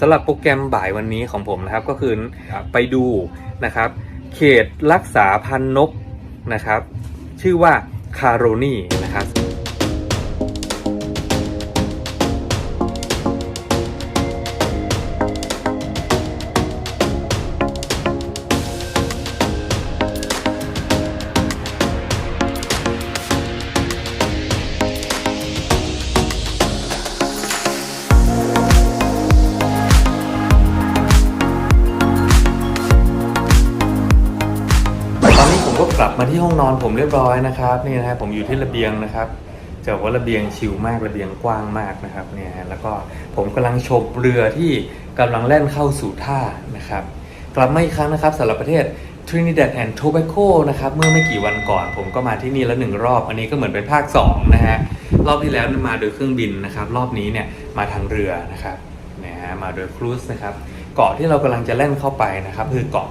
สำหรับโปรแกรมบ่ายวันนี้ของผมนะครับก็คือไปดูนะครับ เขตรักษาพันธุ์นกนะครับ ชื่อว่าคาโรนีนะครับ ผมเรียบร้อยนะครับนี่นะครับผมอยู่ที่ระเบียงนะครับจะบอกว่าระเบียงชิลมากระเบียงกว้างมากนะครับเนี่ยฮะแล้วก็ผมกำลังชมเรือที่กำลังแล่นเข้าสู่ท่านะครับ กลับมาอีกครั้งนะครับสำหรับประเทศ Trinidad and Tobago นะครับเมื่อไม่กี่วันก่อน ผมก็มาที่นี่แล้วหนึ่งรอบ อันนี้ก็เหมือนเป็นภาค2นะฮะรอบที่แล้วมาโดยเครื่องบินนะครับรอบนี้เนี่ยมาทางเรือนะครับนะฮะมาโดยครูซนะครับเกาะที่เรากำลังจะแล่นเข้าไปนะครับคือเกาะ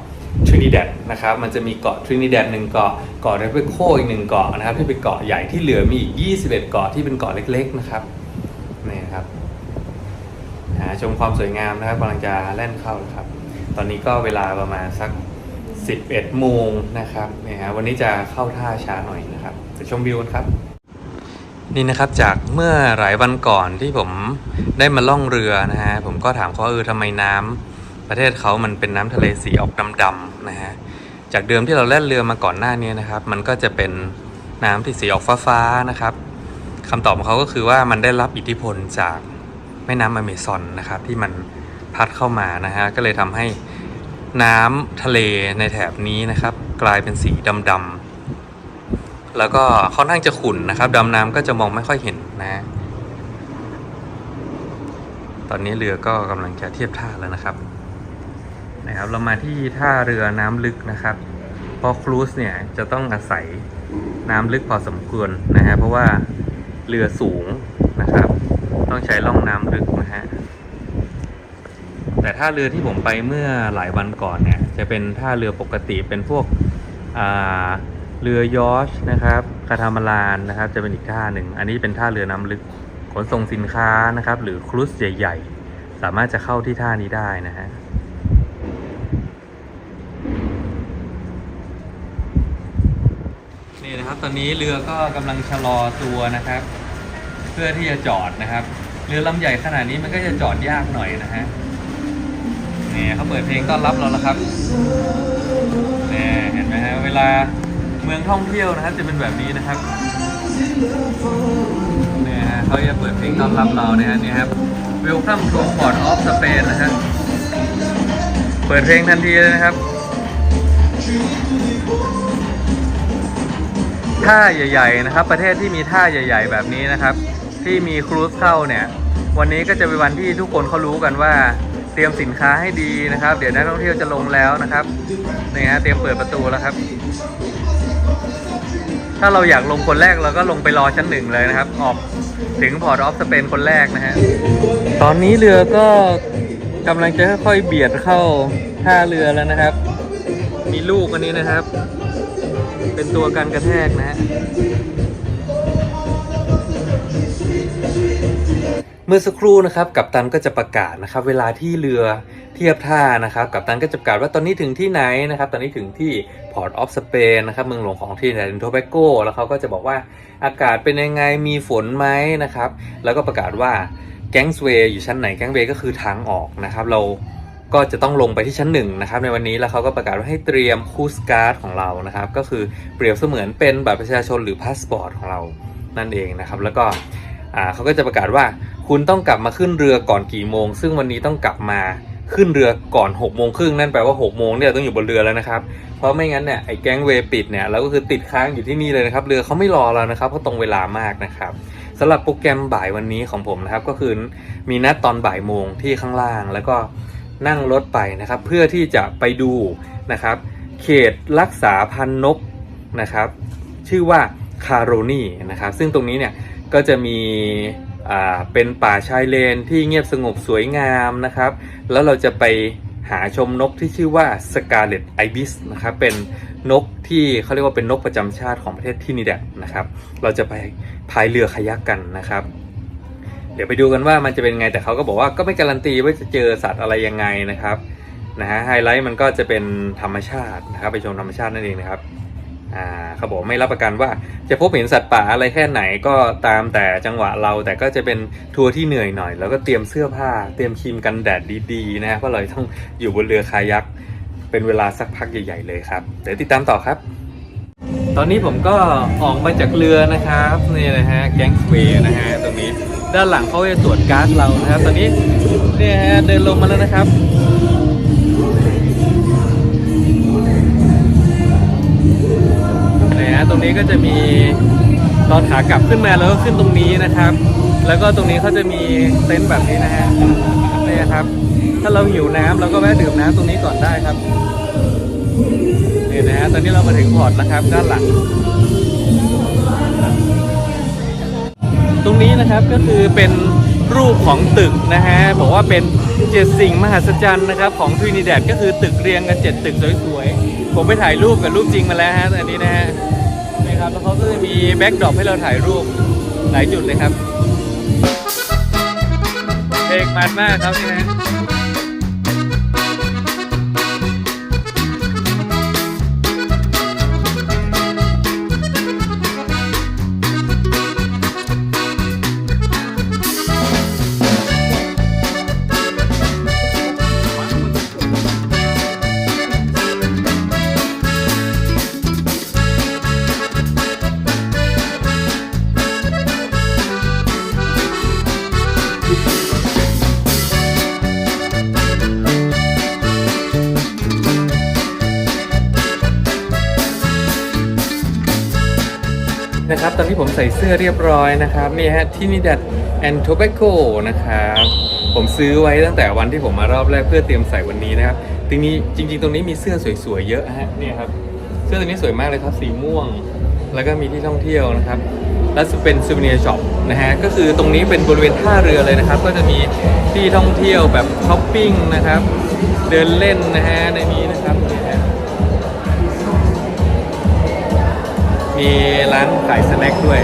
ทรินิดัดนะครับมันจะมีเกาะทรินิดัดหนึ่งเกาะเกาะเรเบโคอีกหนึ่งเกาะนะครับที่เป็นเกาะใหญ่ที่เหลือมีอีก 21 เกาะที่เป็นเกาะเล็กๆนะครับนี่นะครับหาชมความสวยงามนะครับกำลังจะแล่นเข้านะครับ ตอนนี้ก็เวลาประมาณสัก 11 โมงนะครับนี่ฮะวันนี้จะเข้าท่าช้าหน่อยนะครับไปชมวิวกันครับนี่นะครับจากเมื่อหลายวันก่อนที่ผมได้มาล่องเรือนะฮะผมก็ถามเขาว่าเออทำไมน้ำ ประเทศเขามันเป็นน้ำทะเลสีออกดำๆนะฮะจากเดิมที่เราแล่นเรือมาก่อนหน้านี้นะครับ มันก็จะเป็นน้ำที่สีออกฟ้าๆนะครับคำตอบของเขาก็คือว่ามันได้รับอิทธิพลจากแม่น้ำอเมซอนนะครับ ที่มันพัดเข้ามานะฮะก็เลยทำให้น้ำทะเลในแถบนี้นะครับ กลายเป็นสีดำๆแล้วก็ค่อนข้างจะขุ่นนะครับดำน้ำก็จะมองไม่ค่อยเห็นนะ ตอนนี้เรือก็กำลังจะเทียบท่าแล้วนะครับ นะครับ เรามาที่ท่าเรือน้ำลึกนะครับเพราะครูซเนี่ยจะต้องอาศัยน้ำลึกพอสมควรนะฮะเพราะว่าเรือสูงนะครับ ต้องใช้ล่องน้ำลึกนะฮะแต่ท่าเรือที่ผมไปเมื่อหลายวันก่อนเนี่ยจะเป็นท่าเรือปกติเป็นพวกเรือยอชนะครับคาทามาลานนะครับ จะเป็นอีกท่าหนึ่ง อันนี้เป็นท่าเรือน้ำลึกขนส่งสินค้านะครับ หรือครูซใหญ่ ๆ สามารถจะเข้าที่ท่านี้ได้นะฮะ นะครับ ตอนนี้เรือก็กำลังชะลอตัวนะครับ เพื่อที่จะจอดนะครับ เรือลำใหญ่ขนาดนี้มันก็จะจอดยากหน่อยนะฮะนี่เขาเปิดเพลงต้อนรับเราแล้วครับนี่เห็นไหมฮะเวลาเมืองท่องเที่ยวนะครับ จะเป็นแบบนี้นะครับนี่ฮะเขาจะเปิดเพลงต้อนรับเรานี่ยฮะนี่ครับ Welcome to Port of Spain นะฮะเปิดเพลงทันทีเลยนะครับ ท่าใหญ่ๆนะครับ ประเทศที่มีท่าใหญ่ ๆ แบบนี้นะครับ ที่มีครูซเข้าเนี่ย วันนี้ก็จะเป็นวันที่ทุกคนเขารู้กันว่า เตรียมสินค้าให้ดีนะครับ เดี๋ยวนักท่องเที่ยวจะลงแล้วนะครับนี่ฮะเตรียมเปิดประตูแล้วครับ ถ้าเราอยากลงคนแรกเราก็ลงไปรอชั้นหนึ่งเลยนะครับ ออกถึงพอร์ตออฟสเปนคนแรกนะฮะตอนนี้เรือก็กำลังจะค่อยๆเบียดเข้าท่าเรือแล้วนะครับ มีลูกอันนี้นะครับ เป็นตัวกันกระแทกนะฮะเมื่อสักครู่นะครับกัปตันก็จะประกาศนะครับ เวลาที่เรือเทียบท่านะครับกัปตันก็จะประกาศว่าตอนนี้ถึงที่ไหนนะครับ ตอนนี้ถึงที่ Port of Spain นะครับเมืองหลวงของที่แดนโทเบโกแล้วเขาก็จะบอกว่าอากาศเป็นยังไงมีฝนไหมนะครับ แล้วก็ประกาศว่าแก๊งสเวย์อยู่ชั้นไหนแก๊งเวย์ก็คือทางออกนะครับ เรา ก็จะต้องลงไปที่ชั้นหนึ่งนะครับในวันนี้แล้วเขาก็ประกาศว่าให้เตรียมคูสการ์ดของเรานะครับก็คือเปรียบเสมือนเป็นบัตรประชาชนหรือพาสปอร์ตของเรานั่นเองนะครับแล้วก็เขาก็จะประกาศว่าคุณต้องกลับมาขึ้นเรือก่อนกี่โมง ซึ่งวันนี้ต้องกลับมาขึ้นเรือก่อน6กโมงครึ่งนั่นแปลว่า6กโมงเนี่ยต้องอยู่บนเรือแล้วนะครับ เพราะไม่งั้นเนี่ยไอ้แก๊งเวปิดเนี่ยเราก็คือติดค้างอยู่ที่นี่เลยนะครับ เรือเขาไม่รอเรานะครับเพราะตรงเวลามากนะครับสำหรับโปรแกรมบ่ายวันนี้ของผมนะครับก็คือมีนัดตอนบ่ายโมงที่ข้างล่างแล้วก็ นั่งรถไปนะครับ เพื่อที่จะไปดูนะครับ เขตรักษาพันนกนะครับ ชื่อว่าคาโรนีนะครับ ซึ่งตรงนี้เนี่ยก็จะมีอ่าเป็นป่าชายเลนที่เงียบสงบสวยงามนะครับ แล้วเราจะไปหาชมนกที่ชื่อว่าสกาเลตไอบิสนะครับ เป็นนกที่เขาเรียกว่าเป็นนกประจำชาติของประเทศที่นิแดดนะครับ เราจะไปพายเรือคายักกันนะครับ เดี๋ยวไปดูกันว่ามันจะเป็นไงแต่เขาก็บอกว่าก็ไม่การันตีว่าจะเจอสัตว์อะไรยังไงนะครับนะฮะไฮไลท์มันก็จะเป็นธรรมชาตินะครับไปชมธรรมชาตินั่นเองนะครับอ่าเขาบอกไม่รับประกันว่าจะพบเห็นสัตว์ป่าอะไรแค่ไหนก็ตามแต่จังหวะเรา แต่ก็จะเป็นทัวร์ที่เหนื่อยหน่อย แล้วก็เตรียมเสื้อผ้า เตรียมครีมกันแดดดีๆนะฮะเพราะเราต้องอยู่บนเรือคายักเป็นเวลาสักพักใหญ่ๆเลยครับเดี๋ยวติดตามต่อครับ ตอนนี้ผมก็ออกมาจากเรือนะครับนี่นะฮะแก๊งสเวย์นะฮะตรงนี้ ด้านหลังเขาจะตรวจก๊าร์ดเรานะครับ ตอนนี้เนี่ยฮะเดินลงมาแล้วนะครับนี่ฮะตรงนี้ก็จะมีตอนขากลับขึ้นมาแล้วก็ขึ้นตรงนี้นะครับ แล้วก็ตรงนี้เขาจะมีเต็นท์แบบนี้นะฮะนี่ครับ ถ้าเราหิวน้ำเราก็แวะดื่มน้ำตรงนี้ก่อนได้ครับนี่นะฮะตอนนี้เรามาถึงพอร์ตแล้วครับ ด้านหลัง ตรงนี้นะครับก็คือเป็นรูปของตึกนะฮะบอกว่าเป็นเจ็ดสิ่งมหัศจรรย์นะครับของทรินิแดดก็คือตึกเรียงกันเจ็ดตึกสวยๆผมไปถ่ายรูปกับรูปจริงมาแล้วฮะอันนี้นะฮะนี่ครับแล้วเขาก็จะมีแบ็กดรอปให้เราถ่ายรูปหลายจุดเลยครับเพลงมันมากครับนี่นะ นะครับ ตอนนี้ผมใส่เสื้อเรียบร้อยนะครับนี่ฮะที่นี่ดัดแอนโทเบโกนะครับ ผมซื้อไว้ตั้งแต่วันที่ผมมารอบแรกเพื่อเตรียมใส่วันนี้นะครับตรงนี้จริง ๆ ตรงนี้มีเสื้อสวยๆเยอะฮะนี่ครับเสื้อตัวนี้สวยมากเลยครับสีม่วง แล้วก็มีที่ท่องเที่ยวนะครับแล้วเป็นซูเวเนียร์ช็อปนะฮะก็คือตรงนี้เป็นบริเวณท่าเรือเลยนะครับ ก็จะมีที่ท่องเที่ยวแบบช้อปปิ้งนะครับ เดินเล่นนะฮะในนี้นะครับ มีร้านขายสแน็คด้วย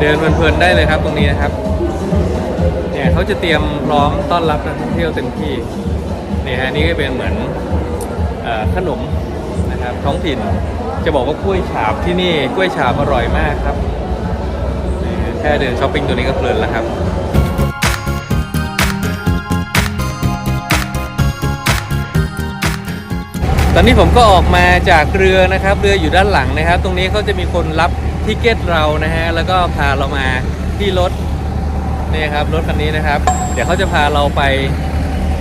เดินเพลินๆได้เลยครับตรงนี้นะครับ เนี่ยเขาจะเตรียมพร้อมต้อนรับนักท่องเที่ยวเต็มที่นี่ฮะนี่ก็เป็นเหมือนอขนมนะครับท้องถิ่นจะบอกว่ากล้วยฉาบที่นี่กล้วยฉาบอร่อยมากครับ แค่เดินช้อปปิ้งตัวนี้ก็เพลินแล้วครับ ตอนนี้ผมก็ออกมาจากเรือนะครับเรืออยู่ด้านหลังนะครับ ตรงนี้เขาจะมีคนรับทิเกตเรานะฮะแล้วก็พาเรามาที่รถนี่ครับรถคันนี้นะครับ เดี๋ยวเขาจะพาเราไป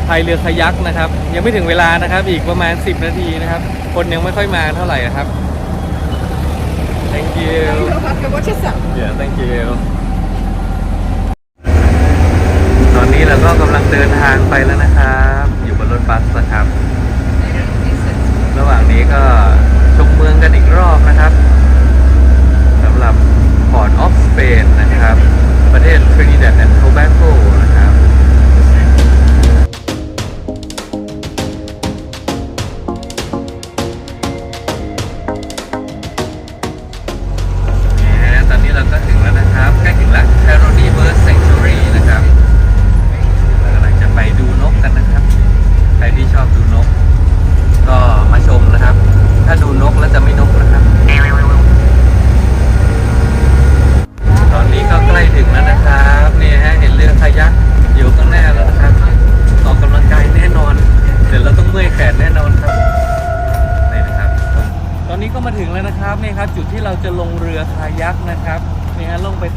พายเรือคายักนะครับ ยังไม่ถึงเวลานะครับ อีกประมาณ 10 นาทีนะครับ คนยังไม่ค่อยมาเท่าไหร่นะครับ thank you yeah thank you ตอนนี้เราก็กำลังเดินทางไปแล้วนะครับ อยู่บนรถบัสนะครับ ระหว่างนี้ก็ชมเมืองกันอีกรอบนะครับสำหรับ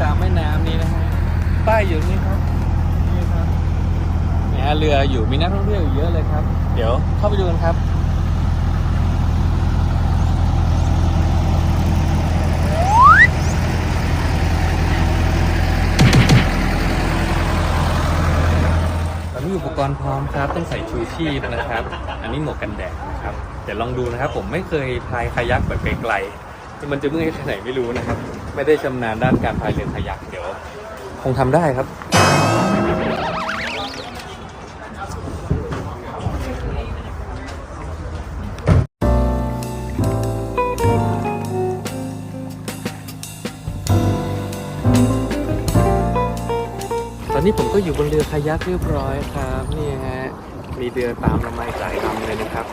ามแม่น้ำนี้นะฮะป้ายอยู่นี่ครับนี่ครับนี่ฮะเรืออยู่มีนักท่องเที่ยวอยู่เยอะเลยครับ เดี๋ยวเข้าไปดูกันครับีอุปกรณ์พร้อมครับ ต้องใส่ชูชีพนะครับ อันนี้หมวกกันแดดนะครับเดี๋ยวลองดูนะครับ ผมไม่เคยพายคายักแบบไกลๆมันจะเมื่อยแค่ไหนไม่รู้นะครับ ไม่ได้ชำนาญด้านการพายเรือคายักเดี๋ยว คงทำได้ครับ ตอนนี้ผมก็อยู่บนเรือคายักเรียบร้อยครับนี่ฮะมีเรือตามเรามาอีกหลายลำเลยนะครับ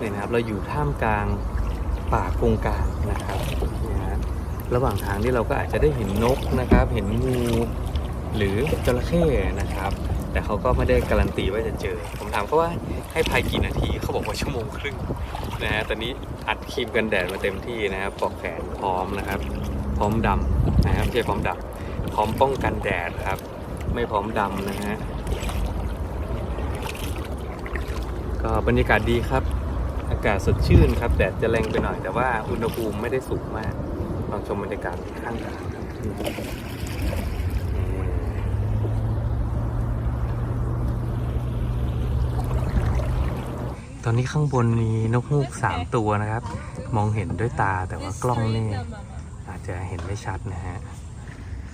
นี่นะครับ เราอยู่ท่ามกลางป่ากงกลางนะครับ ระหว่างทางนี่เราก็อาจจะได้เห็นนกนะครับ เห็นงูหรือจระเข้นะครับ แต่เขาก็ไม่ได้การันตีว่าจะเจอ ผมถามเขาว่าให้พายกี่นาทีเขาบอกว่าชั่วโมงครึ่งนะฮะตอนนี้อัดครีมกันแดดมาเต็มที่นะครับปลอกแขนพร้อมนะครับ พร้อมดำนะครับไม่ใช่พร้อมดำพร้อมป้องกันแดดครับ ไม่พร้อมดำนะฮะก็บรรยากาศดีครับ อากาศสดชื่นครับแดดจะแรงไปหน่อยแต่ว่าอุณหภูมิไม่ได้สูงมาก ลองชมบรรยากาศข้างทางครับตอนนี้ข้างบนมีนกฮูกสามตัวนะครับ มองเห็นด้วยตาแต่ว่ากล้องนี่อาจจะเห็นไม่ชัดนะฮะ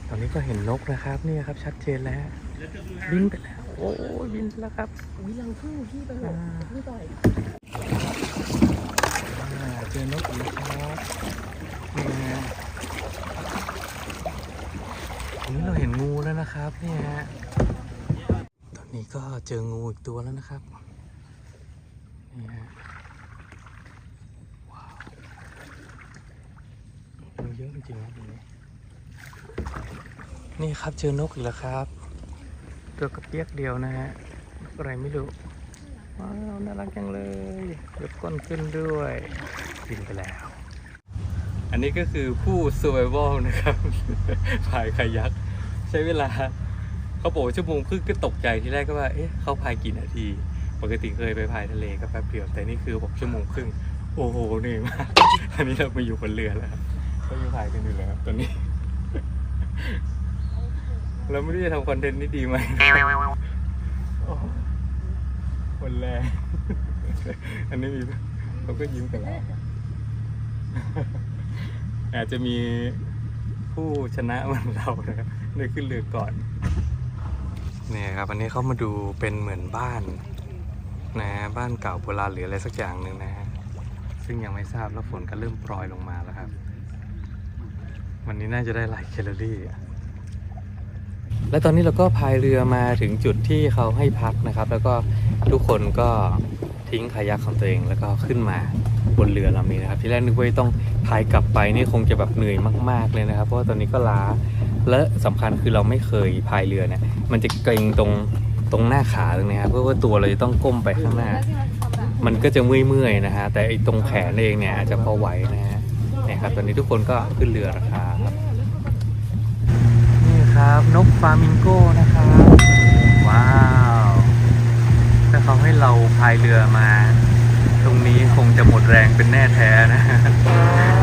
ตอนนี้ก็เห็นนกนะครับเนี่ยครับชัดเจนแล้วบินไปแล้วโอ้ยบินไปแล้วครับวิลังพึ่งพี่ไปหมดพี่ต่อยอ่าเจอนกอีกแล้วครับนี่ฮะตอนนี้เราเห็นงู แล้วนะครับเนี่ยฮะตอนนี้ก็เจองูอีกตัวแล้วนะครับนี่ฮะว้าวงูเยอะจริงๆครับตรงนี้นี่ครับเจอนกอีกแล้วครับ ตัวกระเปียกเดียวนะฮะอะไรไม่รู้ว้าวน่ารักจังเลยยกก้นขึ้นด้วยบินไปแล้ว อันนี้ก็คือผู้ survival นะครับพายคายัก ช้เวลา เขาบอกว่าชั่วโมงครึ่งก็ตกใจที่แรกก็ว่าเอ๊ะเขาพายกี่นาที ปกติเคยไปพายทะเลก็แป๊บเดียวแต่นี่คือบอกชั่วโมงครึ่งโอ้โหเหนื่อยมากอันนี้เรามาอยู่บนเรือแล้วก็ยังพายกันอยู่แล้วครับตอนนี้เราไม่รู้จะทำคอนเทนต์นี้ดีไหมโอ้คนแรงอันนี้มีเขาก็ยิ้มกับเราอาจจะมีผู้ชนะเหมือนเรานะครับ ได้ขึ้นเรือก่อนเนี่ยครับอันนี้เขามาดูเป็นเหมือนบ้านนะบ้านเก่าโบราณหรืออะไรสักอย่างหนึ่งนะฮะซึ่งยังไม่ทราบแล้วฝนก็เริ่มโปรยลงมาแล้วครับ วันนี้น่าจะได้หลายแคลอรี่อะและตอนนี้เราก็พายเรือมาถึงจุดที่เขาให้พักนะครับ แล้วก็ทุกคนก็ทิ้งคายักของตัวเองแล้วก็ขึ้นมาบนเรือลำนี้นะครับ ที่แรกนึกว่าต้องพายกลับไปนี่คงจะแบบเหนื่อยมาก ๆเลยนะครับ เพราะว่าตอนนี้ก็ล้า และสำคัญคือเราไม่เคยพายเรือเนี่ยมันจะเกร็งตรงตรงหน้าขาตรงนี้ครับเพราะว่าตัวเราจะต้องก้มไปข้างหน้า มันก็จะเมื่อยๆนะฮะแต่ไอ้ตรงแขนเองเนี่ยอาจจะพอไหวนะฮะเนี่ยครับตอนนี้ทุกคนก็ขึ้นเรือราคาครับนี่ครับนกฟามิงโก้นะครับว้าวถ้าเขาให้เราพายเรือมา ตรงนี้คงจะหมดแรงเป็นแน่แท้นะ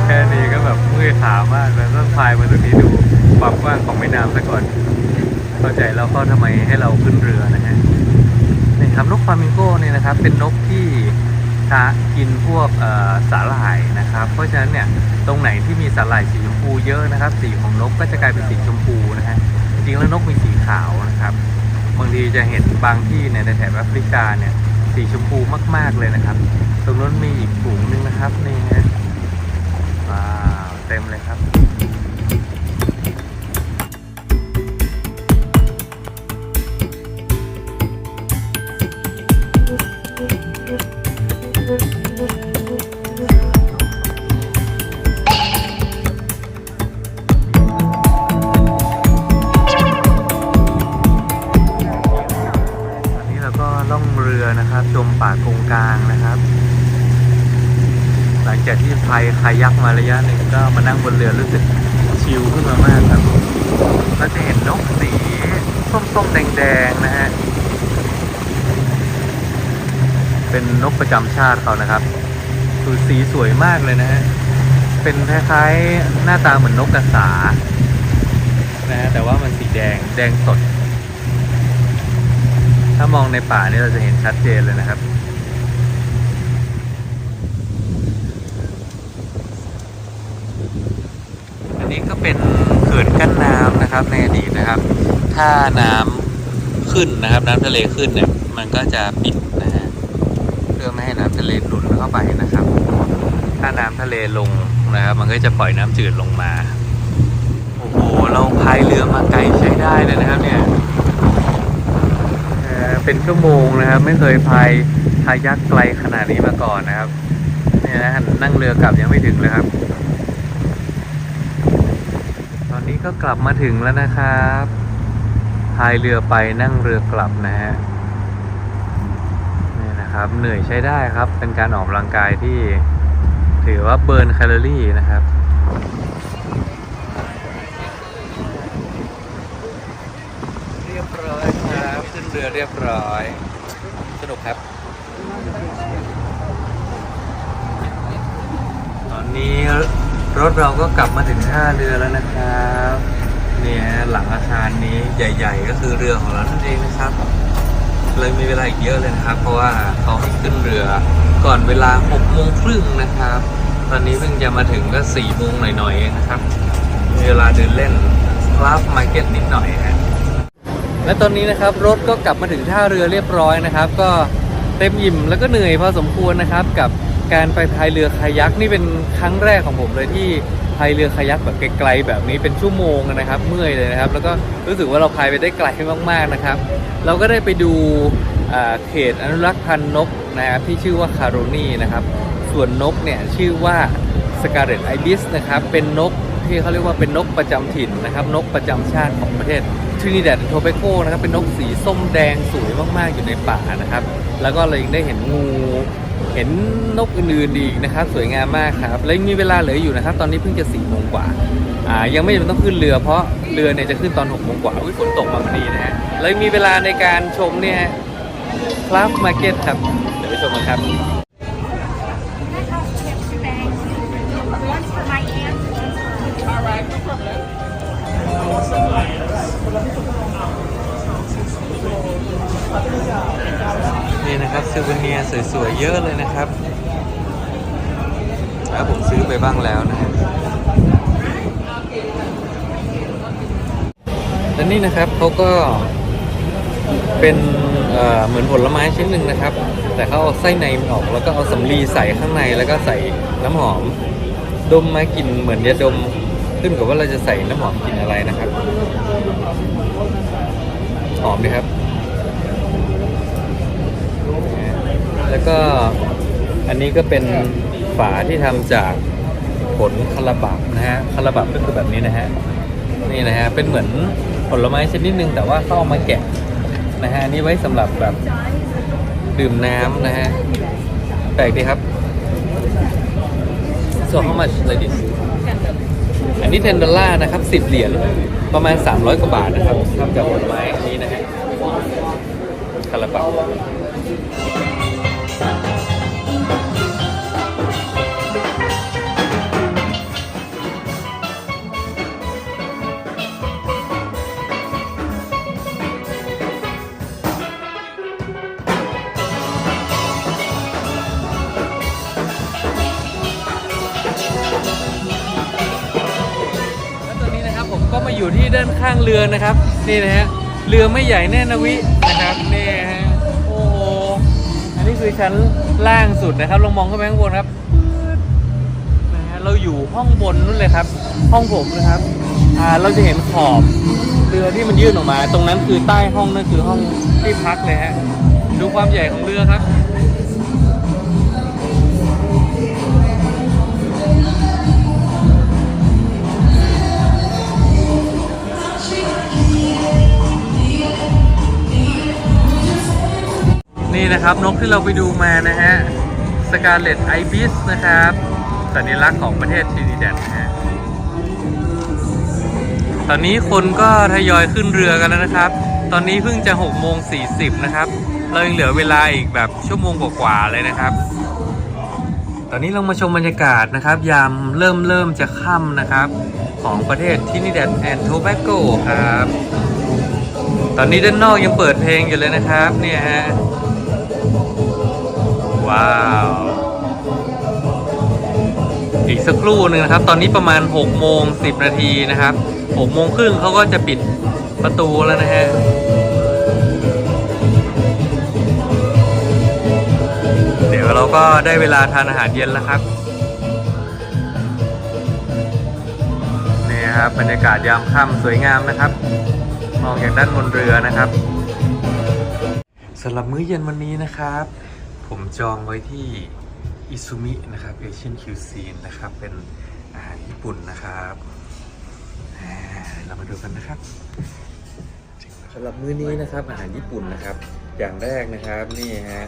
แค่นี้ก็แบบเมื่อยขามากแล้วต้องพายมาตรงนี้ดู ความกว้างของแม่น้ำซะก่อน เข้าใจแล้วก็ทำไมให้เราขึ้นเรือนะฮะนี่ครับนกฟลามิงโก้เนี่ยนะครับ เป็นนกที่ทากินพวกสาหร่ายนะครับ เพราะฉะนั้นเนี่ยตรงไหนที่มีสาหร่ายสีชมพูเยอะนะครับ สีของนกก็จะกลายเป็นสีชมพูนะฮะจริงแล้วนกมีสีขาวนะครับบางทีจะเห็นบางที่เนี่ยในแถบแอฟริกาเนี่ยสีชมพูมาก ๆเลยนะครับ ตรงนู้นมีอีกฝูงหนึงนะครับนี่ฮะว้าวเต็มเลยครับ มาระยะหนึ่งก็มานั่งบนเรือรู้สึกชิลขึ้นมามากครับเราจะเห็นนกสีส้มๆแดงๆนะฮะเป็นนกประจำชาติเขานะครับคือสีสวยมากเลยนะฮะเป็นคล้ายๆหน้าตาเหมือนนกกระสานะฮะแต่ว่ามันสีแดงแดงสด ถ้ามองในป่านี่เราจะเห็นชัดเจนเลยนะครับ อันนี้ก็เป็นเขื่ อนกั้นน้ำนะครับในอดีตนะครับ ถ้าน้ำขึ้นนะครับ น้ำทะเลขึ้นเนี่ยมันก็จะปิดนะฮะเพื่อไม่ให้น้ำทะเลหนุนเข้าไปนะครับ ถ้าน้ำทะเลลงนะครับ มันก็จะปล่อยน้ำจืดลงมาโอ้โหเราพายเรือมาไกลใช้ได้เลยนะครับเนี่ยเป็นชั่วโมงนะครับ ไม่เคยพายพายักไกลขนาดนี้มาก่อนนะครับเนี่ยนะนั่งเรือกลับยังไม่ถึงเลยครับ ตอนนี้ ก็กลับมาถึงแล้วนะครับพายเรือไปนั่งเรือกลับนะฮะนี่นะครับ เหนื่อยใช้ได้ครับ เป็นการออกกำลังกายที่ถือว่าเบิร์นแคลอรี่นะครับ เรียบร้อยครับขึ้นเรือเรียบร้อย สนุกครับ ตอนนี้ รถเราก็กลับมาถึงท่าเรือแล้วนะครับเนี่ยหลังอาคารนี้ใหญ่ ๆ ก็คือเรือของเรานั่นเองนะครับ เลยมีเวลาอีกเยอะเลยนะครับ เพราะว่าเขาให้ขึ้นเรือก่อนเวลา6โมงครึ่งนะครับ ตอนนี้เพิ่งจะมาถึงก็4โมงหน่อยๆเองนะครับ มีเวลาเดินเล่นคราฟมาร์เก็ตนิดหน่อยฮะและตอนนี้นะครับรถก็กลับมาถึงท่าเรือเรียบร้อยนะครับ ก็เต็มอิ่มแล้วก็เหนื่อยพอสมควรนะครับกับ การไปพายเรือคายักนี่เป็นครั้งแรกของผมเลยที่พายเรือคายักแบบไกลๆแบบนี้เป็นชั่วโมงนะครับ เมื่อยเลยนะครับ แล้วก็รู้สึกว่าเราพายไปได้ไกลมากๆนะครับ เราก็ได้ไปดูเขตอนุรักษ์พันธุ์นกนะครับที่ชื่อว่าคาโรนีนะครับ ส่วนนกเนี่ยชื่อว่าสกาเ e t ไอบิสนะครับเป็นนกที่เขาเรียกว่าเป็นนกประจำถิ่นนะครับนกประจำชาติของประเทศทรินิแดดโทเบโกนะครับเป็นนกสีส้มแดงสวยมากๆอยู่ในป่านะครับ แล้วก็เรายังได้เห็นงู เห็นนกอื่นๆอีกนะครับ สวยงามมากครับ และยังมีเวลาเหลืออยู่นะครับ ตอนนี้เพิ่งจะสี่โมงกว่าอ่า ยังไม่จำเป็นต้องขึ้นเรือเพราะเรือเนี่ยจะขึ้นตอนหกโมงกว่าอุ้ยฝนตกมาพอดีนะฮะแล้วยังมีเวลาในการชมเนี่ยคลับมาร์เก็ตครับ เดี๋ยวไปชมกันครับ สวยๆเยอะเลยนะครับแล้วผมซื้อไปบ้างแล้วนะและนี่นะครับเขาก็เป็นเหมือนผลไม้ชิ้นหนึ่งนะครับ แต่เขาเอาไส้ในมันออกแล้วก็เอาสำลีใส่ข้างในแล้วก็ใส่น้ำหอม ดมมากินเหมือนยาดมขึ้นกับว่าเราจะใส่น้ำหอมกินอะไรนะครับ หอมดีครับ แล้วก็อันนี้ก็เป็นฝาที่ทำจากผลคาราบับนะฮะคาราบับก็คือแบบนี้นะฮะนี่นะฮะเป็นเหมือนผลไม้ชนิดหนึ่งแต่ว่าเข้าเอามาแกะนะฮะนี่ไว้สำหรับแบบดื่มน้ำนะฮะแปลกดีครับ so how much like this อันนี้10ดอลลาร์นะครับ10เหรียญประมาณ 300 กว่าบาทนะครับทำจากผลไม้นนี้นะฮะคาราบับ อยู่ที่ด้านข้างเรือนะครับ นี่นะฮะเรือไม่ใหญ่แน่นะวินะครับนี่ฮะโอ้โหอันนี้คือชั้นล่างสุดนะครับลองมองขึ้นไปข้างบนครับนะฮะเราอยู่ห้องบนนู่นเลยครับ ห้องผมนะครับอ่าเราจะเห็นขอบเรือที่มันยื่นออกมา ตรงนั้นคือใต้ห้องนั่นคือห้องที่พักเลยฮะดูความใหญ่ของเรือครับ นี่นะครับนกที่เราไปดูมานะฮะสกาเลตไอบิสนะครับ สัญลักษณ์ของประเทศทรินิแดดนะฮะตอนนี้คนก็ทยอยขึ้นเรือกันแล้วนะครับ ตอนนี้เพิ่งจะ6โมง40 นะครับ เรายังเหลือเวลาอีกแบบชั่วโมงกว่าๆเลยนะครับ ตอนนี้เรามาชมบรรยากาศนะครับ ยามเริ่มเริ่มจะค่ำนะครับ ของประเทศทินิแดดแอนโทแบโกครับ ตอนนี้ด้านนอกยังเปิดเพลงอยู่เลยนะครับ เนี่ยฮะ ว้าว อีกสักครู่หนึ่งนะครับ ตอนนี้ประมาณ6โมง10 นาทีนะครับ6โมงครึ่งเขาก็จะปิดประตูแล้วนะฮะเดี๋ยวเราก็ได้เวลาทานอาหารเย็นแล้วครับนี่ครับบรรยากาศยามค่ำสวยงามนะครับ มองจากด้านบนเรือนะครับสำหรับมื้อเย็นวันนี้นะครับ ผมจองไว้ที่อิซุมินะครับเอเชียนคิวซีนนะครับ เป็นอาหารญี่ปุ่นนะครับอ่าเรามาดูกันนะครับสำหรับมื้อนี้นะครับอาหารญี่ปุ่นนะครับ อย่างแรกนะครับนี่ฮะ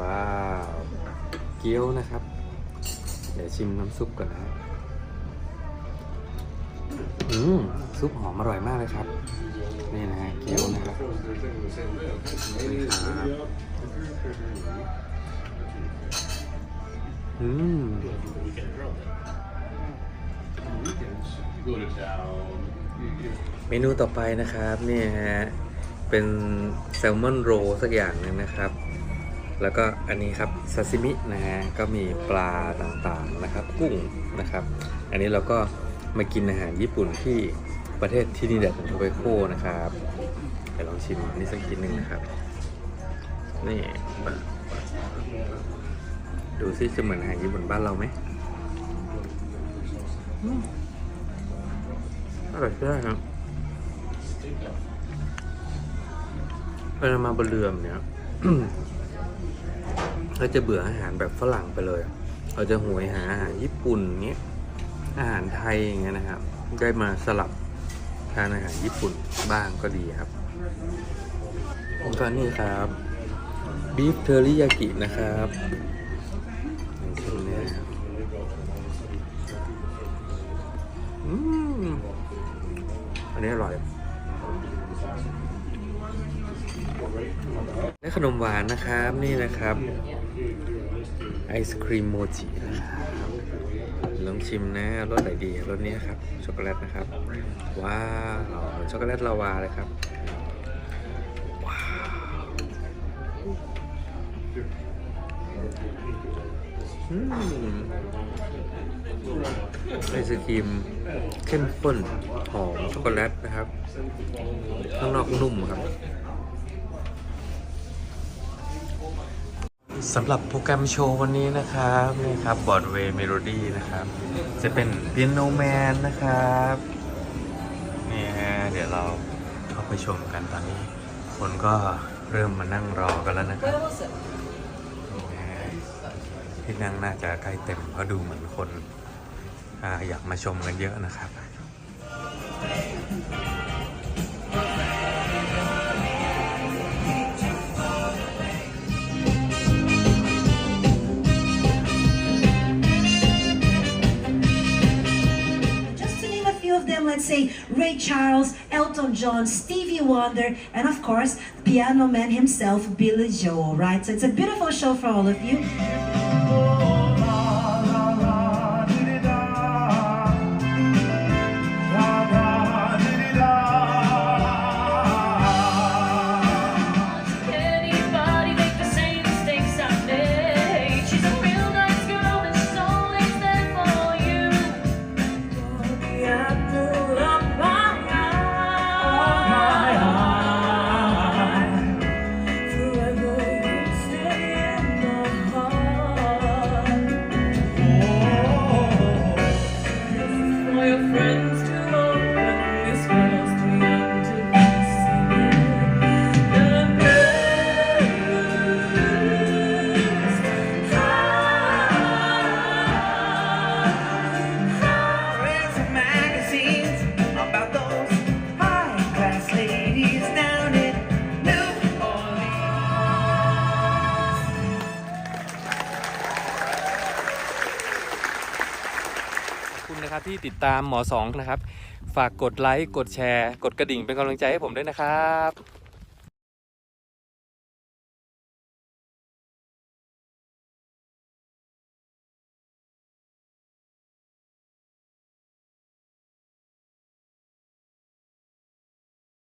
ว้าวเกี๊ยวนะครับ เดี๋ยวชิมน้ำซุปก่อนนะครับอืมซุปหอมอร่อยมากเลยครับ นี่นะฮะเกี๊ยวนะครับ นี่ครับอืมเมนูต่อไปนะครับเนี่ยฮะเป็นแซลมอนโรสักอย่างหนึ่งนะครับ แล้วก็อันนี้ครับซาซิมินะฮะก็มีปลาต่างๆนะครับ กุ้งนะครับ อันนี้เราก็มากินอาหารญี่ปุ่นที่ประเทศที่นิแดดของโทเบโกนะครับไปลองชิมอันนี้สักกินหนึ่งนะครับ นี่ดูซิจะเหมือนอาหารญี่ปุ่นบ้านเราไหมอร่อยใช่ครับเวลามาบนเรือเนี้ยเราจะเบื่ออาหารแบบฝรั่งไปเลย เราจะหวยหาอาหารญี่ปุ่นเงี้ย อาหารไทยอย่างเงี้ยนะครับ ได้มาสลับทานอาหารญี่ปุ่นบ้างก็ดีครับผมก็นี่ครับ บีฟเทอริยากินะครับชิ้นเนี้ยครับอืมอันนี้อร่อยและขนมหวานนะครับนี่นะครับ ไอศครีมโมจินะครับลองชิมนะรสไหนดีรสนี้ครับช็อกโกแลตนะครับ ว้าวช็อกโกแลตลาวาเลยครับ ไอศครีมเข้มข้นหอมช็อกโกแลตนะครับ ข้างนอกนุ่มครับสำหรับโปรแกรมโชว์วันนี้นะครับนี่ครับบอร์ดเวย์เมโลดี้นะครับ จะเป็นเปียโนแมนนะครับนี่ฮะเดี๋ยวเราเข้าไปชมกันตอนนี้ คนก็เริ่มมานั่งรอกันแล้วนะครับ ที่นั่งน่าจะใกล้เต็มเพราะดูเหมือนคนอาอยากมาชมกันเยอะนะครับ Just to name a few of them, let's say Ray Charles, Elton John, Stevie Wonder, and of course, piano man himself, Billy Joel, right? So it's a beautiful show for all of you. ตามหมอสองนะครับ ฝากกดไลค์ กดแชร์ กดกระดิ่งเป็นกำลังใจให้ผมด้วยนะครับ